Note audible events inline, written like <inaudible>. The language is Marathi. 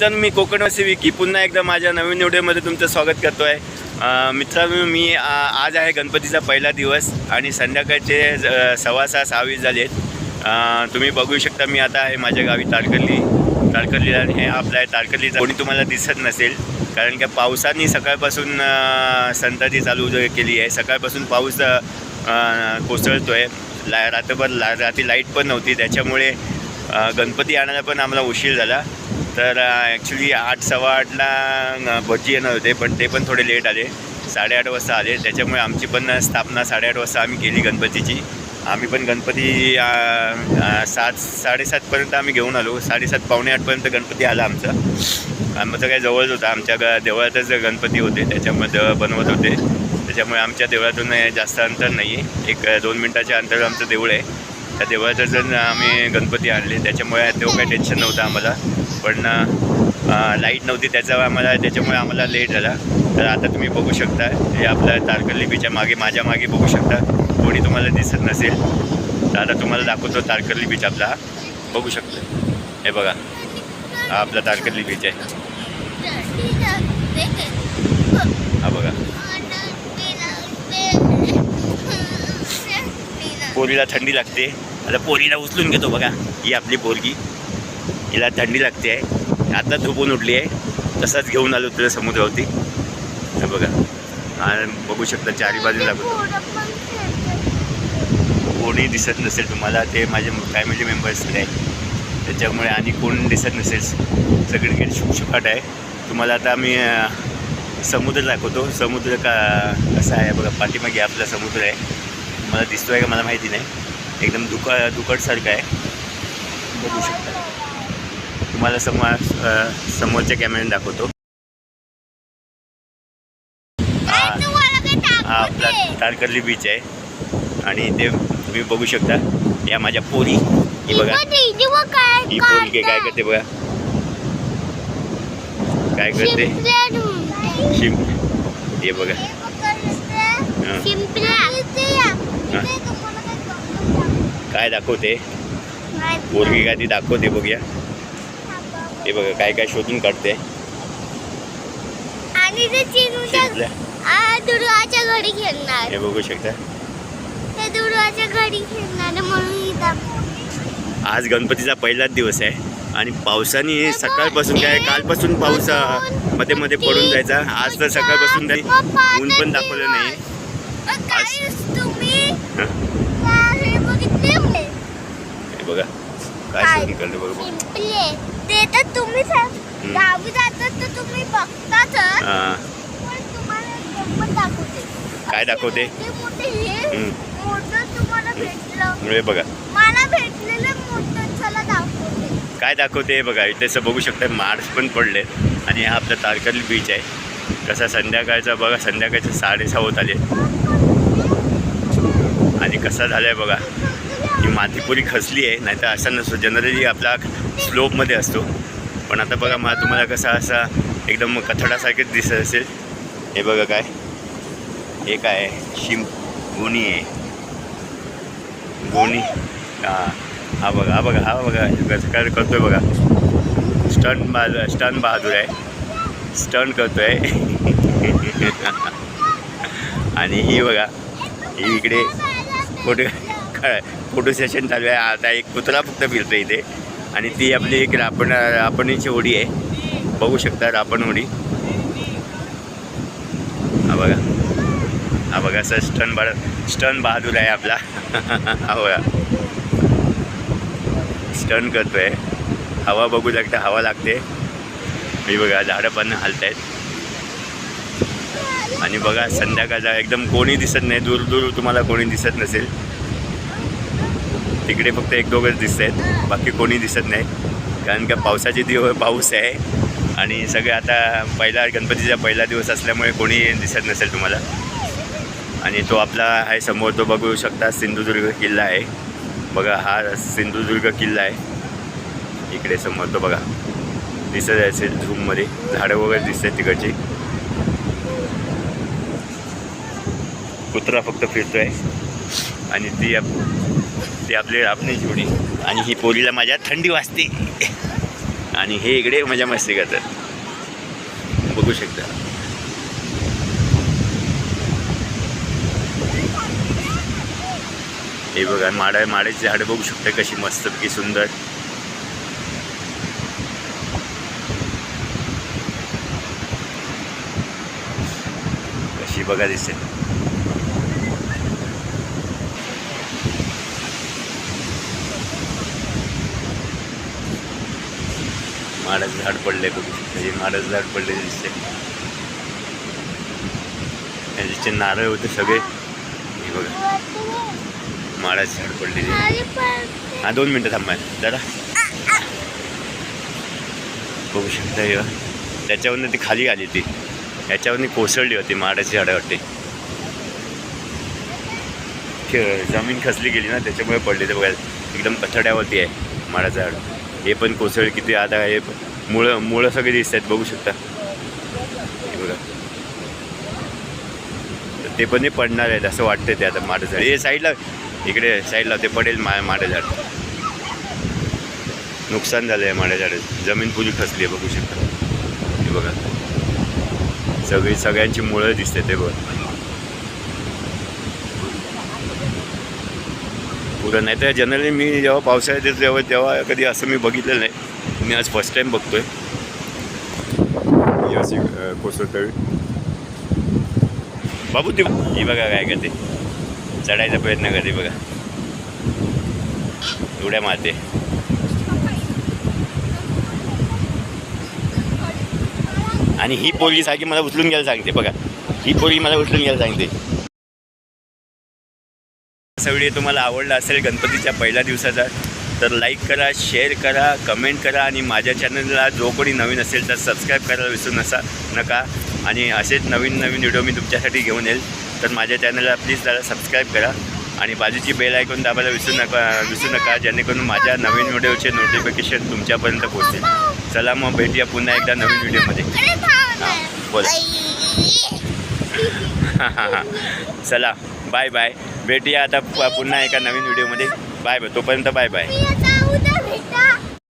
तर मी कोकणवासी विकी. पुन्हा एकदा माझ्या नवीन व्हिडिओमध्ये तुमचं स्वागत करतो आहे मित्रांनो मी आज आहे गणपतीचा पहिला दिवस आणि संध्याकाळचे सव्वा सहा सहावीस झाले आहेत तुम्ही बघू शकता मी आता आहे माझ्या गावी तारकर्ली तारकर्लीला आणि हे आपलं आहे तारकर्लीचा कोणी तुम्हाला दिसत नसेल कारण की पावसाने सकाळपासून संतती चालू केली आहे सकाळपासून पाऊस कोसळतो आहे ला रात्रभर ला रात्री लाइट पण नव्हती त्याच्यामुळे गणपती आणायला पण आम्हाला उशीर झाला. तर ॲक्च्युली आठ सव्वा आठला भटजी येणार होते पण ते पण थोडे लेट आले. साडेआठ वाजता आले. त्याच्यामुळे आमची पण स्थापना साडेआठ वाजता आम्ही केली गणपतीची. आम्ही पण गणपती सात साडेसातपर्यंत आम्ही घेऊन आलो. साडेसात पावणे आठपर्यंत गणपती आला आमचा. आमचं काय जवळच होता. आमच्या ग देवळातच गणपती होते. त्याच्यामुळे देवळ बनवत होते. त्याच्यामुळे आमच्या देवळातून जास्त अंतर नाही आहे एक दोन मिनटाच्या अंतर आमचं देऊळ आहे. त्या देवळातच आम्ही गणपती आणले. त्याच्यामुळे तेव्हा काही टेन्शन नव्हतं आम्हाला. पण लाइट नव्हती त्याचा आम्हाला त्याच्यामुळे आम्हाला लेट झाला. तर आता तुम्ही बघू शकता हे आपलं तारकर्ली मागे माझ्या मागे बघू शकता. कोणी तुम्हाला दिसत नसेल तर आता तुम्हाला दाखवतो तारकर्ली बीच आपला. हा. बघू शकता. हे बघा हा आपला तारकर्ली बीच आहे. हा बघा. पोरीला थंडी लागते. आता पोरीला उचलून घेतो बघा ही आपली पोरगी. हिला थंडी लागते आहे. आता झोपून उठली आहे. तसाच घेऊन आलो तुला समुद्रावरती. बघा. बघू शकता चारी बाजूला कोणी दिसत नसेल तुम्हाला ते माझे फॅमिली मेंबर्स आहे. त्याच्यामुळे आणि कोण दिसत नसेल सगळीकडे शुकशुकाट आहे. तुम्हाला आता आम्ही समुद्र दाखवतो. समुद्र का कसा आहे? बघा पाठीमागे आपला समुद्र आहे. मला दिसतो आहे का? मला माहिती नाही. एकदम दुका दुकटसारखं आहे. बघू शकता. तुम्हाला समोर अं, समोरच्या कॅमेऱ्याने दाखवतो. हा. आपला तारकर्ली बीच आहे. आणि ते तुम्ही बघू शकता. या माझ्या पोरी. ही बघा. ही पोरगी काय करते बघा. काय करते? शिम हे बघा काय दाखवते? पोरगी काय ती दाखवते बघूया. हे बघा काय काय शोधून काढते. आणि ते चिरूच्या शिंपल्या. आ, दुर्वाच्या घरी खेळणार. हे बघू शकता. ते दुर्वाच्या घरी खेळणार म्हणून इथं आज गणपतीचा पहिलाच दिवस आहे. आणि पावसाने सकाळपासून काय कालपासून पाऊसमध्ये मध्ये पडून जायचा. आज तर सकाळपासून काही ऊन पण दाखवलं नाही मग काय तुम्ही हं, आ, हे बघितले हे बघा. काय? शोधून काढलं बघा. ते तर तुम्ही गावी जातात तर तुम्ही बघताच पण तुम्हाला गंमत दाखवते. काय दाखवते? मोठे हे मोठं तुम्हाला भेटलं. बघा. मला भेटलेलं मोठं चला दाखवते. काय दाखवते बघा? इथे असं बघू शकता मार्च पण पडले. आणि हा आपला तारकर्ली बीच आहे. कसा संध्याकाळचा बघा संध्याकाळचे साडेसहा होत आले. आणि कसा झाला आहे बघा? माती पुरी खचली आहे नाहीतर असा नसतो. जनरली आपला स्लोपमध्ये असतो. पण आता बघा मला तुम्हाला कसा असा एकदम कथडासारखेच दिसत असेल. हे बघा काय. हे काय शिम गोणी आहे. गोणी. हां. हा बघा हा बघा हा बघा. कसं काय करतोय बघा. स्टंट बा स्टन बहादूर आहे. स्टंट करतोय. <laughs> आणि ही बघा ही इकडे फोटो फोटो सेशन चालू आहे. आता एक कुत्रा फक्त फिरतो इथे. आणि ती आपली एक रापण रापणीची होडी आहे. बघू शकता रापण होडी. हा बघा. हा बघा सर स्टन बा स्टन बहादूर आहे आपला. हा बघा. स्टन करतोय. हवा बघू लागतं हवा लागते. मी बघा झाडं पण हलत आहेत आणि बघा संध्याकाळचा एकदम कोणी दिसत नाही. दूर दूर तुम्हाला कोणी दिसत नसेल. तिकडे फक्त एक दोघंच दिसत आहेत बाकी कोणी दिसत नाही. कारण का पावसाचे दिवस पाऊस आहे आणि सगळे आता पहिला गणपतीचा पहिला दिवस असल्यामुळे कोणी दिसत नसेल तुम्हाला. आणि तो आपला आहे समोर तो बघू शकता सिंधुदुर्ग किल्ला आहे. बघा हा सिंधुदुर्ग किल्ला आहे. इकडे समोर तो बघा. दिसत असेल झूममध्ये. झाडं वगैरे दिसत आहेत तिकडची. कुत्रा फक्त फिरतो आहे आणि ती आप ते आपली आपली जोडी. आणि ही पोरीला माझ्या थंडी वाजते. आणि हे इकडे मजा मस्ती करतात. बघू शकता. हे बघा माडा माड्याची झाडं बघू शकता कशी मस्त की सुंदर. कशी बघा दिसते. माडाचं झाड पडले बघू शकता हे माडाचं झाड पडले दिसते. त्याचे नारळ होते सगळे. हे बघा. माडाचं झाड पडलेले हा दोन मिनटं थांबाय जरा. बघू शकता हे त्याच्यावरनं ती खाली आली ती. याच्यावरनी कोसळली होती माडाची झाडं वाटते जमीन खचली गेली ना त्याच्यामुळे पडली ते बघायला एकदम कथड्यावरती आहे माडाचं झाड. हे पण कोसळ किती आता हे मुळं मुळं सगळे दिसत आहेत बघू शकता. हे बघा. तर ते पण हे पडणार आहेत असं वाटतं ते आता माडं झाड. हे साईडला इकडे साईडला ते पडेल मा माडं झाड. नुकसान झालं आहे माड्या झाडाचं जमीन पुरी खचली आहे बघू शकता. हे बघा. सगळी सगळ्यांची मुळं दिसते ते बघा. पुरं नाही तर जनरली मी जेव्हा पावसाळ्यात येतो तेव्हा तेव्हा कधी असं मी बघितलेलं नाही. मी आज फर्स्ट टाईम बघतोय. ही अशी कोसळतळी. बाबू ती ही बघा काय करते. चढायचा प्रयत्न करते बघा. उड्या मारते. आणि ही पोरगी सारखी मला उचलून घ्यायला सांगते बघा. ही पोरगी मला उचलून घ्यायला सांगते. असा व्हिडिओ तुम्हाला आवडला असेल गणपतीच्या पहिल्या दिवसाचा तर लाईक करा शेअर करा कमेंट करा आणि माझ्या चॅनलला जो कोणी नवीन असेल तर सबस्क्राईब करायला विसरू नसा नका आणि असेच नवीन नवीन व्हिडिओ मी तुमच्यासाठी घेऊन येईल तर माझ्या चॅनलला प्लीज जरा सबस्क्राईब करा आणि बाजूची बेल ऐकून दाबायला विसरू नका विसरू नका जेणेकरून माझ्या नवीन व्हिडिओचे नोटिफिकेशन तुमच्यापर्यंत पोहोचेल चला मग भेटूया पुन्हा एकदा नवीन व्हिडिओमध्ये थांब ना. हा, बोला. आई. <laughs> चला बाय बाय भेटूया आता प- पुन्हा एका नवीन व्हिडिओमध्ये. बाय बाय तोपर्यंत बाय बाय.